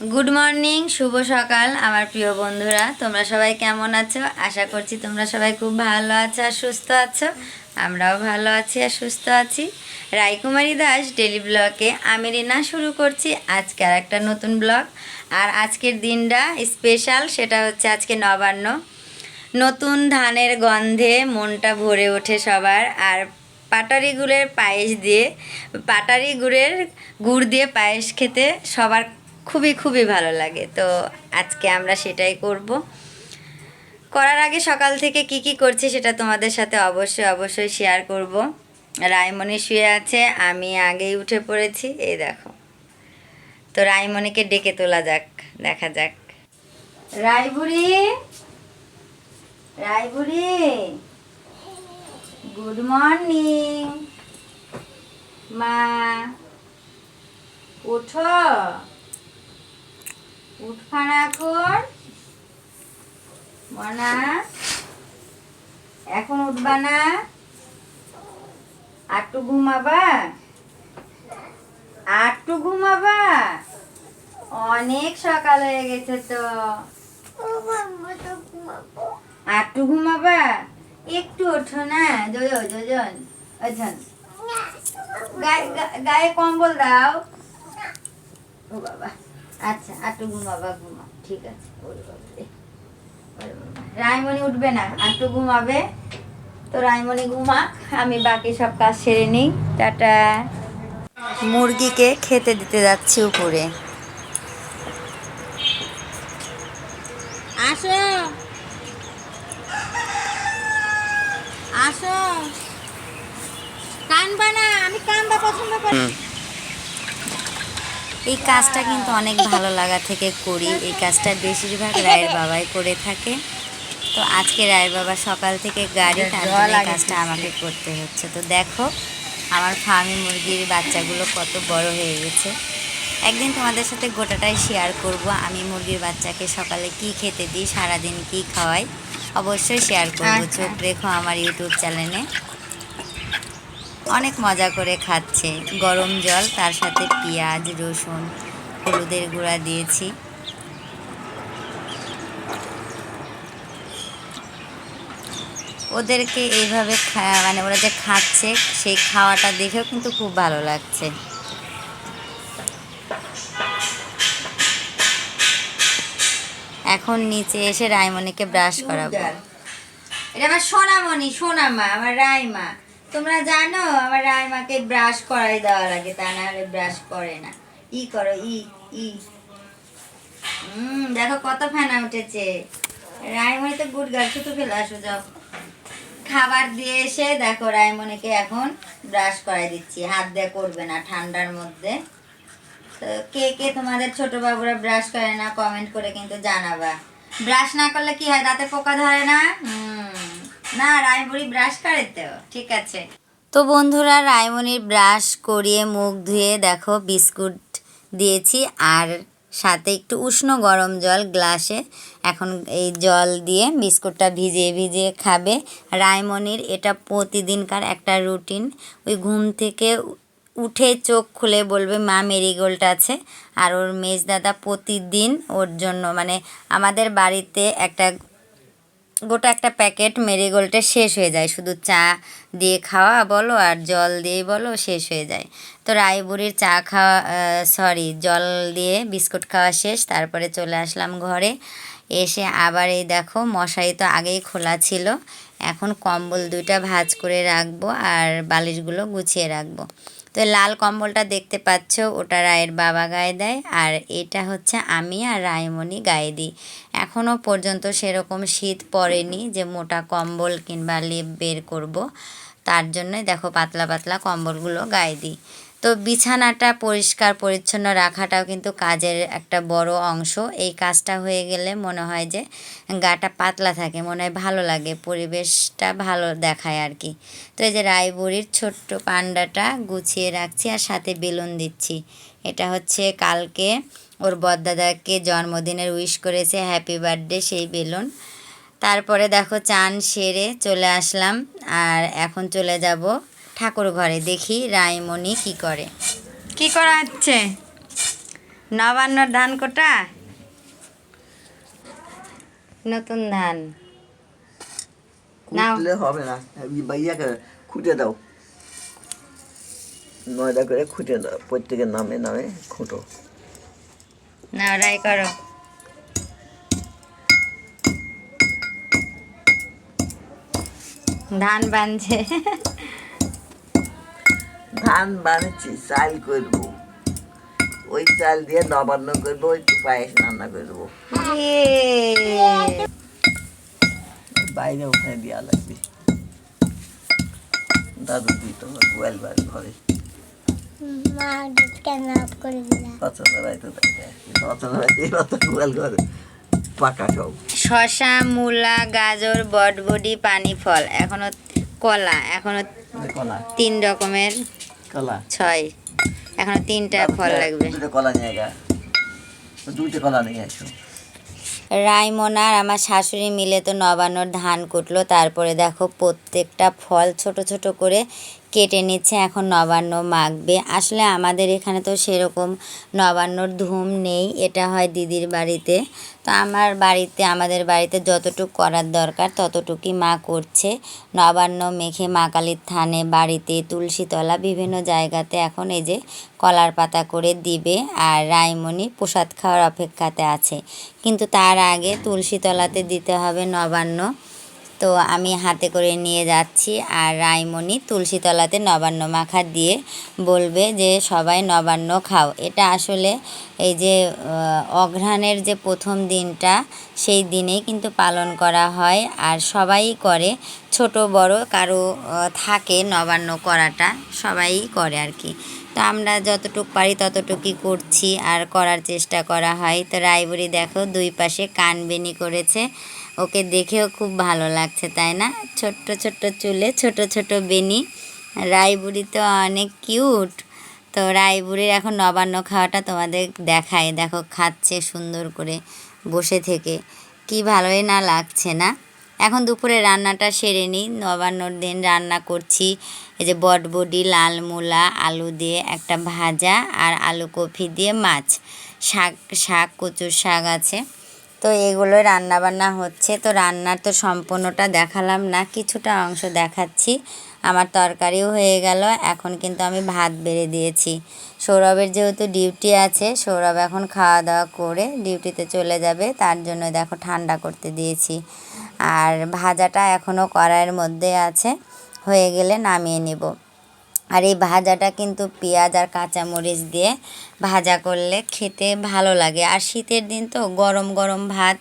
Good morning শুভ সকাল, আমার প্রিয় বন্ধুরা। তোমরা সবাই কেমন আছো? আশা করছি তোমরা সবাই খুব ভালো আছো আর সুস্থ আছো। আমরাও ভালো আছি আর সুস্থ আছি। রায়কুমারী দাস ডেলি ব্লগে আমি রিনা শুরু করছি আজকে আর একটা নতুন ব্লগ। আর আজকের দিনটা স্পেশাল, সেটা হচ্ছে আজকে নবান্ন। নতুন ধানের গন্ধে মনটা ভরে ওঠে সবার। আর পাটারি গুড়ের পায়েস দিয়ে, পাটারি গুড়ের গুড় দিয়ে পায়েস খেতে সবার খুবই খুবই ভালো লাগে। তো আজকে আমরা সেটাই করব। করার আগে সকাল থেকে কি কি করছি সেটা তোমাদের সাথে অবশ্যই অবশ্যই শেয়ার করব। রায়মণি শুয়ে আছে, আমি আগেই উঠে পড়েছি, এই দেখো। তো রায়মণিকে ডেকে তোলা যাক, দেখা যাক। রায়বুড়ি রায়বুড়ি গুড মর্নিং। মা, উঠো। এখন। মনা, এখন উঠবা না। আটটু ঘুমাবা। আটটু ঘুমাবা। অনেক সকাল হয়ে গেছে তো। আটটু ঘুমাবা। একটু ওঠো না। যোজন যোজন ওজন গায়ে কম্বল দাও। ও বাবা। আচ্ছা আটটু ঘুমাবা ঘুমা ঠিক আছে। রায়মণি উঠবে না আটটু ঘুমাবে তো রায়মণি ঘুমাক, আমি বাকি সব কাজ সেরে নিই। টাটা। মুরগিকে খেতে দিতে যাচ্ছি উপরে। আসো। আসো। কানবা না, আমি কানবা পছন্দ করি। এই কাজটা কিন্তু অনেক ভালো লাগা থেকে করি। এই কাজটা বেশিরভাগ রায়ের বাবাই করে থাকে। তো আজকে রায়ের বাবা সকাল থেকে গাড়ি এই কাজটা আমাকে করতে হচ্ছে। তো দেখো আমার ফার্মি মুরগির বাচ্চাগুলো কত বড় হয়ে গেছে। একদিন তোমাদের সাথে গোটাটাই শেয়ার করব। আমি মুরগির বাচ্চাকে সকালে কি খেতে দিই সারাদিন কি খাওয়াই অবশ্যই শেয়ার করব। চোখ রেখো আমার ইউটিউব চ্যানেলে অনেক মজা করে খাচ্ছে। গরম জল, তার সাথে পেঁয়াজ, রসুন, হলুদের গুঁড়া দিয়েছি। ওদেরকে এইভাবে মানে ওরা যে খাচ্ছে, সেই খাওয়াটা দেখেও কিন্তু খুব ভালো লাগছে। এখন নিচে এসে রায়মণিকে ব্রাশ করাবো। এটা আমার সোনামণি, সোনামা, আমার রাইমা। তোমরা জানো আমার রাইমাকে ব্রাশ করাই দেওয়া লাগে তা না হলে ব্রাশ করে না। ই করো ই ই। হুম দেখো কত ফেনা উঠেছে। রাইমণি তো গুড গার্ল ছুটু ফেলে আসো যাও। খাবার দিয়ে এসে দেখো রাইমণিকে এখন ব্রাশ করাই দিচ্ছি। হাত দিয়ে করবে না ঠান্ডার মধ্যে। তো কে কে তোমাদের ছোট বাবুরা ব্রাশ করে না কমেন্ট করে কিন্তু জানাবা। ব্রাশ না করলে কি হয়? দাঁতে পোকা ধরে না? হুম, না, রায়মণি ব্রাশ করে তো, ঠিক আছে। তো বন্ধুরা, রায়মণির ব্রাশ করিয়ে মুখ ধুয়ে দেখো, বিস্কুট দিয়েছি, আর সাথে একটু উষ্ণ গরম জল গ্লাসে এখন এই জল দিয়ে বিস্কুটটা ভিজিয়ে ভিজিয়ে খাবে। রায়মণির এটা প্রতিদিনকার একটা রুটিন ওই ঘুম থেকে উঠে চোখ খুলে বলবে, মা, মেরিগোল্ড আছে। আর ওর মেজ দাদা প্রতিদিন ওর জন্য মানে আমাদের বাড়িতে একটা গোটা একটা প্যাকেট মেরিগোল্ডের শেষ হয়ে যায়। শুধু চা দিয়ে খাওয়া বলো আর জল দিয়ে বলো শেষ হয়ে যায়। তো রায়বুড়ির চা খাওয়া সরি জল দিয়ে বিস্কুট খাওয়া শেষ। তারপরে চলে আসলাম ঘরে। এসে আবার এই দেখো, মশারি তো আগেই খোলা ছিল। এখন কম্বল দুইটা ভাঁজ করে রাখব আর বালিশগুলো গুছিয়ে রাখব। তো লাল কম্বলটা দেখতে পাচ্ছ, ওটা রায়ের বাবা গায়ে দেয় আর এটা হচ্ছে আমি আর রায়মণি গায়ে দিই। এখনও পর্যন্ত সেরকম শীত পড়েনি যে মোটা কম্বল কিংবা লেপ বের করব, তার জন্যই দেখো পাতলা পাতলা কম্বলগুলো গায়ে দিই। তো বিছানাটা পরিষ্কার পরিচ্ছন্ন রাখাটাও কিন্তু কাজের একটা বড় অংশ। এই কাজটা হয়ে গেলে মনে হয় যে গাটা পাতলা থাকে, মনে হয় ভালো লাগে, পরিবেশটা ভালো দেখায় আর কি। তো এই যে রায়বুড়ির ছোট্ট পান্ডাটা গুছিয়ে রাখছি আর সাথে বেলুন দিচ্ছি। এটা হচ্ছে কালকে ওর বদদাদাকে জন্মদিনের উইশ করেছে, হ্যাপি বার্থডে সেই বেলুন। তারপরে দেখো চান সেরে চলে আসলাম আর এখন চলে যাব ঠাকুর ঘরে দেখি রায়মণি কি করে। কি করা হচ্ছে? নবান্নর ধান কোটা? নতুন ধান। খুঁটলে হবে না। ভাইয়াকে খুঁটে দাও। ময়দা করে খুঁটে দাও। প্রত্যেকের নামে নামে খুঁটো। না রাই করো। ধান বানছে। ধান বানাচ্ছি চাল করব। ওই চাল দিয়ে নবান্ন করব একটু পায়েস রান্না করব। ইয়ে। বাইরে ওখানে দেওয়া লাগবে। দাদু দিই তোমার মোবাইল বাড়ি ঘরে। শশা মূলা গাজর বটবডি পানি ফল। এখনও কলা এখনও কলা। তিন রকমের কলা। ছয়। এখনও তিনটা ফল লাগবে। দুটো কলা নিয়ে গা। দুটো কলা নিয়ে আসো রাইমন আর আমার শাশুড়ি মিলে তো নবান্নর ধান কুটলো। তারপরে দেখো প্রত্যেকটা ফল ছোট ছোট করে কেটে নিচ্ছে, এখন নবান্ন মাখবে। আসলে আমাদের এখানে তো সেরকম নবান্নর ধুম নেই, এটা হয় দিদির বাড়িতে। তো আমার বাড়িতে, আমাদের বাড়িতে যতটুকু করার দরকার, ততটুকুই মা করছে। নবান্ন মেখে মা কালীর থানে, বাড়িতে তুলসীতলা বিভিন্ন জায়গাতে এখন এই যে কলার পাতা করে দিবে আর রাইমণি প্রসাদ খাওয়ার অপেক্ষাতে আছে। কিন্তু তার আগে তুলসীতলাতে দিতে হবে নবান্ন। তো আমি হাতে করে নিয়ে যাচ্ছি আর রাইমণি তুলসীতলাতে নবান্ন মাখা দিয়ে বলবে যে, সবাই নবান্ন খাও। এটা আসলে এই যে অঘ্রাণের যে প্রথম দিনটা, সেই দিনেই কিন্তু পালন করা হয়। আর সবাই করে, ছোট, বড় কারও থাকে নবান্ন করাটা, সবাই করে আর কি। তো আমরা যতটুকু পারি ততটুকুই করছি আর করার চেষ্টা করা হয়। তো রায়বুড়ি দেখো দুই পাশে কানবেনি করেছে। ওকে দেখেও খুব ভালো লাগছে, তাই না? ছোট্ট ছোট্ট চুলে, ছোট ছোট বেনি। রায়বুড়ি তো অনেক কিউট। তো রায়বুড়ির এখন নবান্ন খাওয়াটা তোমাদের দেখায় দেখো, খাচ্ছে সুন্দর করে বসে থেকে। কি ভালোই না লাগছে, না? এখন দুপুরে রান্নাটা সেরে নিই। নবান্নর দিন রান্না করছি। এই যে বটবডি, লাল মূলা, আলু দিয়ে একটা ভাজা আর আলু কফি দিয়ে মাছ। শাক শাক, কচুর শাক আছে। তো এগুলো রান্না বান্না হচ্ছে। তো রান্নার তো সম্পূর্ণটা দেখালাম না, কিছুটা অংশ দেখাচ্ছি। আমার তরকারিও হয়ে গেল, এখন কিন্তু আমি ভাত বেড়ে দিয়েছি। সৌরভের যেহেতু ডিউটি আছে, সৌরভ এখন খাওয়া দাওয়া করে ডিউটিতে চলে যাবে, তার জন্য দেখো ঠান্ডা করতে দিয়েছি। আর ভাজাটা এখনও কড়াইয়ের মধ্যে আছে, হয়ে গেলে নামিয়ে নেব। আর এই ভাজাটা কিন্তু পেঁয়াজ আর কাঁচামরিচ দিয়ে ভাজা করলে খেতে ভালো লাগে। আর শীতের দিন তো গরম গরম ভাত,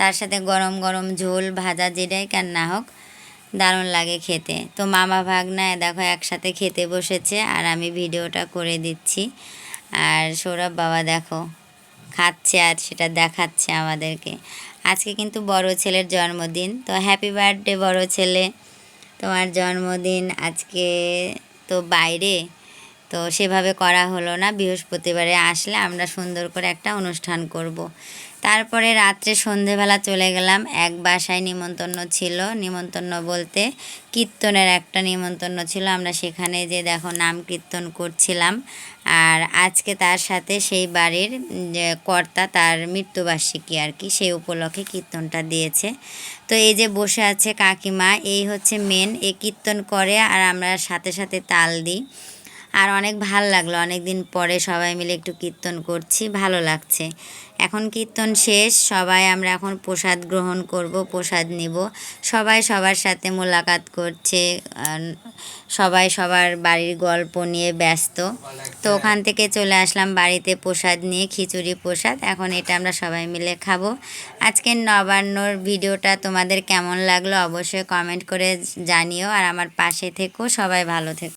তার সাথে গরম গরম ঝোল, ভাজা যেটাই কেন না হোক, দারুণ লাগে খেতে। তো মামা ভাগনায় দেখো, একসাথে খেতে বসেছে আর আমি ভিডিওটা করে দিচ্ছি। আর সৌরভ বাবা দেখো, খাচ্ছে আর সেটা দেখাচ্ছে আমাদেরকে। আজকে কিন্তু বড় ছেলের জন্মদিন, তো হ্যাপি বার্থডে বড় ছেলে। তোমার জন্মদিন আজকে তো বাইরে, তো সেভাবে করা হলো না বৃহস্পতিবারে আসলে আমরা সুন্দর করে একটা অনুষ্ঠান করব। তারপরে রাত্রে সন্ধেবেলা চলে গেলাম। এক বাসায় নিমন্ত্রণ ছিল। নিমন্ত্রণ বলতে কীর্তনের একটা নিমন্ত্রণ ছিল। আমরা সেখানে যে দেখো নাম কীর্তন করছিলাম। আর আজকে তার সাথে সেই বাড়ির যে কর্তা তার মৃত্যুবার্ষিকী আর কি, সেই উপলক্ষে কীর্তনটা দিয়েছে। তো এই যে বসে আছে কাকিমা, এই হচ্ছে মেন এ কীর্তন করে আর আমরা সাথে সাথে তাল দিই। আর অনেক ভালো লাগল। অনেক দিন পরে সবাই মিলে একটু কীর্তন করছি, ভালো লাগছে। এখন কীর্তন শেষ, সবাই আমরা এখন প্রসাদ গ্রহণ করব, প্রসাদ নিব। সবাই সবার সাথে মোলাকাত করছে সবাই সবার বাড়ির গল্প নিয়ে ব্যস্ত। তো ওখান থেকে চলে আসলাম বাড়িতে প্রসাদ নিয়ে, খিচুড়ি প্রসাদ। এখন এটা আমরা সবাই মিলে খাব। আজকের নবান্নর ভিডিওটা তোমাদের কেমন লাগল অবশ্যই কমেন্ট করে জানিও। আর আমার পাশে থেকো, সবাই ভালো থেকো।